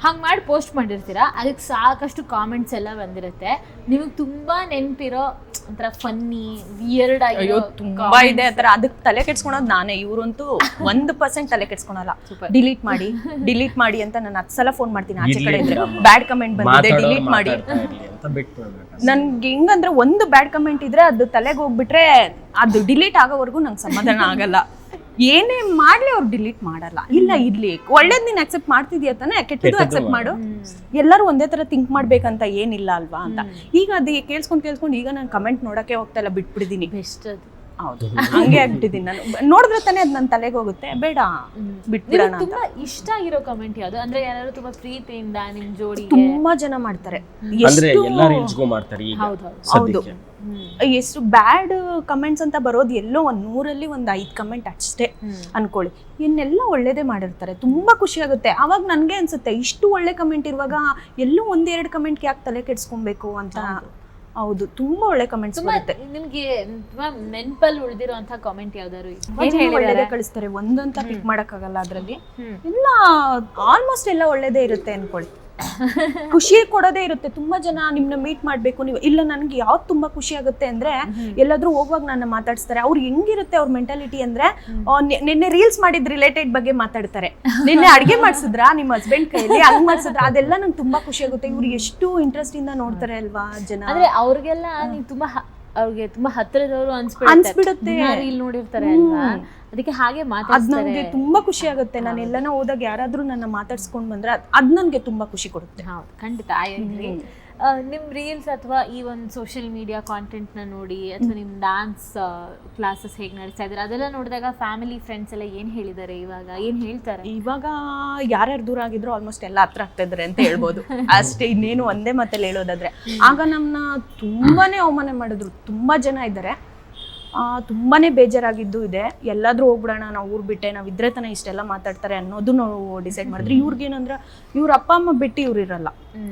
ಹಂಗ್ ಮಾಡಿ ಪೋಸ್ಟ್ ಮಾಡಿರ್ತೀರಾ? ಅದಕ್ಕೆ ಸಾಕಷ್ಟು ಕಾಮೆಂಟ್ಸ್ ಎಲ್ಲ ಬಂದಿರುತ್ತೆ. ನಿಮಗೆ ತುಂಬಾ ನೆನ್ಪಿರೋ ಒಂಥರ ಫನ್ನಿ ವಿಯರ್ಡ್ ಅಯ್ಯೋ ಆಗಿರೋ ತುಂಬಾ ಇದೆ ಥರ. ಅದಕ್ಕೆ ತಲೆ ಕೆಡ್ಸ್ಕೊಳೋದು ನಾನೇ. ಇವರಂತೂ ಒಂದು ಪರ್ಸೆಂಟ್ ತಲೆ ಕೆಡ್ಸ್ಕೊಳಲ್ಲ. ಡಿಲೀಟ್ ಮಾಡಿ ಡಿಲೀಟ್ ಮಾಡಿ ಅಂತ ನಾನು ಹತ್ತು ಸಲ ಫೋನ್ ಮಾಡ್ತೀನಿ ಆಚೆ ಕಡೆ ಇದ್ರೆ. ಬ್ಯಾಡ್ ಕಮೆಂಟ್ ಬಂದಿದೆ ಡಿಲೀಟ್ ಮಾಡಿ. ನನ್ಗೆ ಹೆಂಗಂದ್ರೆ ಒಂದು ಬ್ಯಾಡ್ ಕಮೆಂಟ್ ಇದ್ರೆ ಅದು ತಲೆಗೆ ಹೋಗ್ಬಿಟ್ರೆ ಅದು ಡಿಲೀಟ್ ಆಗೋವರೆಗೂ ನಂಗೆ ಸಮಾಧಾನ ಆಗಲ್ಲ. ಏನೇ ಮಾಡ್ಲಿ ಅವ್ರು ಡಿಲೀಟ್ ಮಾಡಲ್ಲ. ಇಲ್ಲ ಇರ್ಲಿ. ಒಳ್ಳೇದ್ ನೀನ್ ಅಕ್ಸೆಪ್ಟ್ ಮಾಡ್ತಿದ್ಯಾ ತಾನೆ? ಕೆಟ್ಟದ್ದು ಅಕ್ಸೆಪ್ಟ್ ಮಾಡು. ಎಲ್ಲರೂ ಒಂದೇ ತರ ಥಿಂಕ್ ಮಾಡ್ಬೇಕಂತ ಏನಿಲ್ಲ ಅಲ್ವಾ ಅಂತ. ಈಗ ಅದು ಕೇಳ್ಸ್ಕೊಂಡ್ ಕೇಳ್ಸ್ಕೊಂಡು ಈಗ ನಾನು ಕಮೆಂಟ್ ನೋಡಕ್ಕೆ ಹೋಗ್ತಾ ಇಲ್ಲ ಬಿಟ್ಬಿಡಿದೀನಿ ಬೆಸ್ಟ್ ಅದು. ಹೌದು. ಹಂಗೆ ಆಗ್ಬಿಟ್ಟಿದ್ದೀನಿ ನಾನು. ನೋಡಿದ್ರೆ ತಾನೇ ಅದು ನನ್ನ ತಲೆಗೆ ಹೋಗುತ್ತೆ. ಬೇಡ ಬಿಟ್ಬಿಡೋಣ ಅಂತ. ತುಂಬಾ ಇಷ್ಟ ಆಗಿರೋ ಕಮೆಂಟ್ ಯಾವ್ದು? ಅಂದ್ರೆ ಯಾರು ತುಂಬಾ ಪ್ರೀತಿಯಿಂದ ನಿಮ್ ಜೋಡಿ ತುಂಬಾ ಜನ ಮಾಡ್ತಾರೆ. ಅಂದ್ರೆ ಎಷ್ಟು ಎಲ್ಲಾ ರೀಲ್ಸ್ಗೂ ಮಾಡ್ತಾರೆ ಈಗ ಹೌದೌದು ಸದ್ಯಕ್ಕೆ. ಎಷ್ಟು ಬ್ಯಾಡ್ ಕಮೆಂಟ್ಸ್ ಅಂತ ಬರೋದು ಎಲ್ಲೋ ಒಂದ್ ನೂರಲ್ಲಿ ಒಂದ್ ಐದ್ ಕಮೆಂಟ್ ಅಷ್ಟೇ ಅನ್ಕೊಳ್ಳಿ. ಇನ್ನೆಲ್ಲ ಒಳ್ಳೇದೇ ಮಾಡಿರ್ತಾರೆ. ತುಂಬಾ ಖುಷಿ ಆಗುತ್ತೆ. ಅವಾಗ ನನ್ಗೆ ಅನ್ಸುತ್ತೆ ಇಷ್ಟು ಒಳ್ಳೆ ಕಮೆಂಟ್ ಇರುವಾಗ ಎಲ್ಲೂ ಒಂದೆರಡು ಕಮೆಂಟ್ ಯಾಕೆ ತಲೆ ಕೆಡ್ಸ್ಕೊಬೇಕು ಅಂತ. ಹೌದು ತುಂಬಾ ಒಳ್ಳೆ ಕಮೆಂಟ್ಸ್ ಬರುತ್ತೆ. ನಿಮ್ಗೆ ತುಂಬಾ ನೆನಪಲ್ಲಿ ಉಳಿದಿರುವಂತ ಕಾಮೆಂಟ್ ಯಾವ್ದಾದ್ರು ಒಳ್ಳೇದೇ ಕಳಿಸ್ತಾರೆ ಒಂದಂತ ಪಿಕ್ ಮಾಡಕ್ಕಾಗಲ್ಲ ಅದ್ರಲ್ಲಿ. ಎಲ್ಲ ಆಲ್ಮೋಸ್ಟ್ ಎಲ್ಲ ಒಳ್ಳೇದೇ ಇರುತ್ತೆ ಅನ್ಕೊಳ್ಳಿ. ಖುಷಿ ಕೊಡೋದೇ ಇರುತ್ತೆ. ತುಂಬಾ ಜನ ನಿಮ್ನ ಮೀಟ್ ಮಾಡ್ಬೇಕು ನೀವು ಇಲ್ಲ ನನ್ಗೆ ಯಾವ್ದು ತುಂಬಾ ಖುಷಿ ಆಗುತ್ತೆ ಅಂದ್ರೆ ಎಲ್ಲಾದ್ರೂ ಹೋಗುವಾಗ ನನ್ನ ಮಾತಾಡ್ಸ್ತಾರೆ. ಅವ್ರು ಹೆಂಗಿರುತ್ತೆ ಅವ್ರ ಮೆಂಟಾಲಿಟಿ ಅಂದ್ರೆ ನಿನ್ನೆ ರೀಲ್ಸ್ ಮಾಡಿದ್ ರಿಲೇಟೆಡ್ ಬಗ್ಗೆ ಮಾತಾಡ್ತಾರೆ. ನಿನ್ನೆ ಅಡಿಗೆ ಮಾಡಿಸಿದ್ರ ನಿಮ್ಮ ಹಸ್ಬೆಂಡ್ ಕೈಯಲ್ಲಿ? ಹಂಗ್ ಮಾಡ್ಸಿದ್ರ? ಅದೆಲ್ಲ ನಂಗೆ ತುಂಬಾ ಖುಷಿ ಆಗುತ್ತೆ. ಇವ್ರು ಎಷ್ಟು ಇಂಟ್ರೆಸ್ಟ್ ಇಂದ ನೋಡ್ತಾರೆ ಅಲ್ವಾ ಜನ? ಅಂದ್ರೆ ಅವ್ರಿಗೆಲ್ಲ ನೀವು ತುಂಬಾ ಅವ್ರಿಗೆ ತುಂಬಾ ಹತ್ತಿರದವರು ಅನ್ಸ್ಬಿಡುತ್ತೆ. ಇಲ್ಲಿ ನೋಡಿರ್ತಾರೆ ಅಲ್ವಾ? ಅದಕ್ಕೆ ಹಾಗೆ ಅದ್ ಮಾತಾಡ್ತಾರೆ. ನನಗೆ ತುಂಬಾ ಖುಷಿ ಆಗುತ್ತೆ. ನಾನು ಎಲ್ಲಾನ ಹೋದಾಗ ಯಾರಾದ್ರೂ ನನ್ನ ಮಾತಾಡ್ಸ್ಕೊಂಡ್ ಬಂದ್ರೆ ಅದ್- ಅದ್ ನನ್ಗೆ ತುಂಬಾ ಖುಷಿ ಕೊಡುತ್ತೆ. ಹೌದು ಖಂಡಿತ ಐ ಅಗ್ರಿ ನಿಮ್ ರೀಲ್ಸ್ ಅಥವಾ ಈ ಒಂದು ಸೋಷಿಯಲ್ ಮೀಡಿಯಾ ಕಾಂಟೆಂಟ್ನ ನೋಡಿ ಅಥವಾ ನಿಮ್ ಡಾನ್ಸ್ ಕ್ಲಾಸಸ್ ಹೇಗೆ ನಡೆಸ್ತಾ ಇದ್ದಾರೆ ಅದೆಲ್ಲ ನೋಡಿದಾಗ ಫ್ಯಾಮಿಲಿ ಫ್ರೆಂಡ್ಸ್ ಎಲ್ಲ ಏನ್ ಹೇಳಿದ್ದಾರೆ ಇವಾಗ? ಏನ್ ಹೇಳ್ತಾರೆ? ಇವಾಗ ಯಾರ್ಯಾರು ದೂರ ಆಗಿದ್ರು ಆಲ್ಮೋಸ್ಟ್ ಎಲ್ಲ ಹತ್ರ ಆಗ್ತಾ ಇದಾರೆ ಅಂತ ಹೇಳ್ಬೋದು. ಅಷ್ಟೇ ಇನ್ನೇನು ಒಂದೇ ಮಾತಲ್ಲಿ ಹೇಳೋದಾದ್ರೆ ಆಗ ನಮ್ಮನ್ನ ತುಂಬಾನೇ ಅವಮಾನ ಮಾಡಿದ್ರು ತುಂಬಾ ಜನ ಇದ್ದಾರೆ. ಆ, ತುಂಬಾನೇ ಬೇಜಾರಾಗಿದ್ದು ಇದೆ. ಎಲ್ಲಾದರೂ ಹೋಗ್ಬಿಡೋಣ ನಾವು ಊರ್ ಬಿಟ್ಟೆ ನಾವು ಇದ್ರೆ ತಾನೇ ಇಷ್ಟೆಲ್ಲ ಮಾತಾಡ್ತಾರೆ ಅನ್ನೋದು ನಾವು ಡಿಸೈಡ್ ಮಾಡಿದ್ರಿ ಇವ್ರಿಗೇನಂದ್ರೆ ಇವ್ರ ಅಪ್ಪ ಅಮ್ಮ ಬಿಟ್ಟು ಇವ್ರು ಇರಲ್ಲ.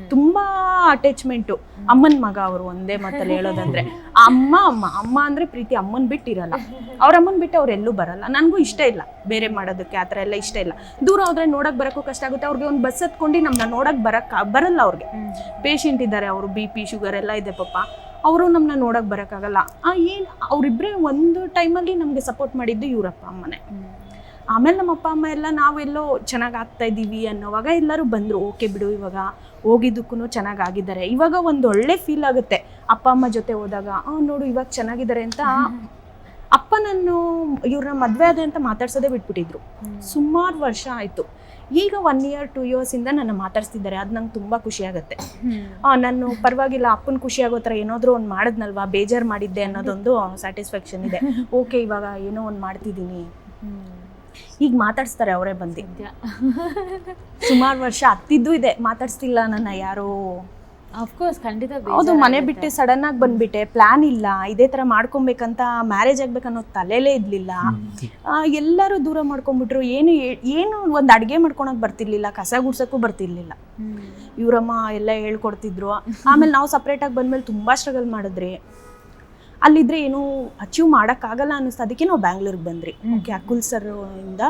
ತುಂಬಾ ಅಟ್ಯಾಚ್ಮೆಂಟು ಅಮ್ಮನ ಮಗ ಅವರು ಒಂದೇ ಮಾತಲ್ಲಿ ಹೇಳೋದಂದ್ರೆ. ಅಮ್ಮ ಅಮ್ಮ ಅಮ್ಮ ಅಂದ್ರೆ ಪ್ರೀತಿ ಅಮ್ಮನ್ ಬಿಟ್ಟು ಇರಲ್ಲ. ಅವ್ರ ಅಮ್ಮನ್ ಬಿಟ್ಟು ಅವ್ರು ಎಲ್ಲೂ ಬರಲ್ಲ. ನನಗೂ ಇಷ್ಟ ಇಲ್ಲ ಬೇರೆ ಮಾಡೋದಕ್ಕೆ ಆ ಥರ ಎಲ್ಲ ಇಷ್ಟ ಇಲ್ಲ. ದೂರ ಹೋದ್ರೆ ನೋಡಕ್ ಬರಕ್ಕೂ ಕಷ್ಟ ಆಗುತ್ತೆ. ಅವ್ರಿಗೆ ಒಂದು ಬಸ್ ಹತ್ಕೊಂಡು ನಮ್ಮನ್ನ ನೋಡಕ್ ಬರಕ್ ಬರಲ್ಲ ಅವ್ರಿಗೆ. ಪೇಷಂಟ್ ಇದ್ದಾರೆ ಅವರು ಬಿ ಪಿ ಶುಗರ್ ಎಲ್ಲ ಇದೆ ಪಾಪ. ಅವರು ನಮ್ಮನ್ನ ನೋಡಕ್ ಬರೋಕ್ಕಾಗಲ್ಲ. ಆ ಏನು ಅವರಿಬ್ಬರೇ ಒಂದು ಟೈಮಲ್ಲಿ ನಮಗೆ ಸಪೋರ್ಟ್ ಮಾಡಿದ್ದು ಇವರಪ್ಪ ಅಮ್ಮನೆ. ಆಮೇಲೆ ನಮ್ಮ ಅಪ್ಪ ಅಮ್ಮ ಎಲ್ಲ ನಾವೆಲ್ಲೋ ಚೆನ್ನಾಗಿ ಆಗ್ತಾ ಇದ್ದೀವಿ ಅನ್ನೋವಾಗ ಎಲ್ಲರೂ ಬಂದರು ಓಕೆ ಬಿಡು ಇವಾಗ ಹೋಗಿದ್ದಕ್ಕೂ ಚೆನ್ನಾಗಿ ಆಗಿದ್ದಾರೆ. ಇವಾಗ ಒಂದು ಒಳ್ಳೆ ಫೀಲ್ ಆಗುತ್ತೆ. ಅಪ್ಪ ಅಮ್ಮ ಜೊತೆ ಹೋದಾಗ ಆ ನೋಡು ಇವಾಗ ಚೆನ್ನಾಗಿದ್ದಾರೆ ಅಂತ ಅಪ್ಪನನ್ನು ನಾನು ಇವ್ರನ್ನ ಮದುವೆ ಆದ ಅಂತ ಮಾತಾಡ್ಸೋದೇ ಬಿಟ್ಬಿಟ್ಟಿದ್ರು. ಸುಮಾರು ವರ್ಷ ಆಯಿತು. ಈಗ ಒನ್ ಇಯರ್ ಟೂ ಇಯರ್ಸಿಂದ ನನ್ನ ಮಾತಾಡ್ಸ್ತಿದ್ದಾರೆ. ಅದು ನಂಗೆ ತುಂಬ ಖುಷಿ ಆಗುತ್ತೆ. ಆ, ನಾನು ಪರವಾಗಿಲ್ಲ ಅಪ್ಪನ ಖುಷಿ ಆಗೋ ಥರ ಏನಾದರೂ ಒಂದು ಮಾಡಿದ್ನಲ್ವಾ? ಬೇಜಾರು ಮಾಡಿದ್ದೆ ಅನ್ನೋದೊಂದು ಸ್ಯಾಟಿಸ್ಫ್ಯಾಕ್ಷನ್ ಇದೆ. ಓಕೆ ಇವಾಗ ಏನೋ ಒಂದು ಮಾಡ್ತಿದ್ದೀನಿ ಈಗ ಮಾತಾಡಿಸ್ತಾರೆ ಅವರೇ ಬಂದು. ಸುಮಾರು ವರ್ಷ ಹತ್ತಿದ್ದು ಇದೆ. ಮಾತಾಡ್ಸ್ತಿಲ್ಲ ನನ್ನ ಯಾರೋ. ಅಫ್ಕೋರ್ಸ್ ಖಂಡಿತ ಹೌದು ಮನೆ ಬಿಟ್ಟು ಸಡನ್ ಆಗಿ ಬಂದ್ಬಿಟ್ಟೆ ಪ್ಲಾನ್ ಇಲ್ಲ ಇದೇ ತರ ಮಾಡ್ಕೊಬೇಕಂತ ಮ್ಯಾರೇಜ್ ಆಗ್ಬೇಕನ್ನೋ ತಲೆಲೇ ಇದ್ಲಿಲ್ಲ ಎಲ್ಲರೂ ದೂರ ಮಾಡ್ಕೊಂಡ್ಬಿಟ್ರು ಏನು ಏನು ಒಂದು ಅಡುಗೆ ಮಾಡ್ಕೊಳಕ್ ಬರ್ತಿರ್ಲಿಲ್ಲ ಕಸ ಗುಡ್ಸಕ್ಕೂ ಬರ್ತಿರ್ಲಿಲ್ಲ. ಇವರಮ್ಮ ಎಲ್ಲ ಹೇಳ್ಕೊಡ್ತಿದ್ರು. ಆಮೇಲೆ ನಾವು ಸಪ್ರೇಟಾಗಿ ಬಂದ್ಮೇಲೆ ತುಂಬಾ ಸ್ಟ್ರಗಲ್ ಮಾಡಿದ್ರಿ ಅಲ್ಲಿದ್ರೆ ಏನು ಅಚೀವ್ ಮಾಡೋಕ್ಕಾಗಲ್ಲ ಅನ್ನಿಸ್ತು. ಅದಕ್ಕೆ ನಾವು ಬ್ಯಾಂಗ್ಳೂರಿಗೆ ಬಂದ್ರಿ. ಓಕೆ ಅಕುಲ್ ಸರ್ ಇಂದ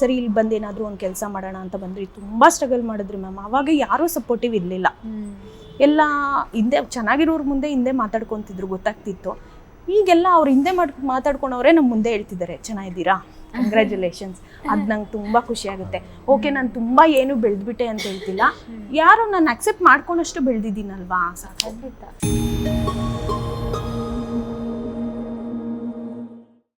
ಸರಿ ಇಲ್ಲಿ ಬಂದು ಏನಾದರೂ ಒಂದು ಕೆಲಸ ಮಾಡೋಣ ಅಂತ ಬಂದ್ರಿ. ತುಂಬ ಸ್ಟ್ರಗಲ್ ಮಾಡಿದ್ರಿ ಮ್ಯಾಮ್ ಅವಾಗ ಯಾರೂ ಸಪೋರ್ಟಿವ್ ಇರಲಿಲ್ಲ. ಎಲ್ಲ ಹಿಂದೆ ಚೆನ್ನಾಗಿರೋರು ಮುಂದೆ ಹಿಂದೆ ಮಾತಾಡ್ಕೊತಿದ್ರು, ಗೊತ್ತಾಗ್ತಿತ್ತು. ಈಗೆಲ್ಲ ಅವ್ರು ಹಿಂದೆ ಮಾಡ್ ಮಾತಾಡ್ಕೊಂಡವ್ರೆ ನಮ್ಮ ಮುಂದೆ ಹೇಳ್ತಿದ್ದಾರೆ. ಚೆನ್ನಾಗಿದ್ದೀರಾ? ಕಂಗ್ರ್ಯಾಚುಲೇಷನ್ಸ್ ಅದು ನಂಗೆ ತುಂಬ ಖುಷಿ ಆಗುತ್ತೆ. ಓಕೆ, ನಾನು ತುಂಬ ಏನು ಬೆಳೆದ್ಬಿಟ್ಟೆ ಅಂತ ಹೇಳ್ತಿಲ್ಲ. ಯಾರು ನಾನು ಅಕ್ಸೆಪ್ಟ್ ಮಾಡ್ಕೊಂಡಷ್ಟು ಬೆಳೆದಿದ್ದೀನಲ್ವಾ? ಖಂಡಿತ.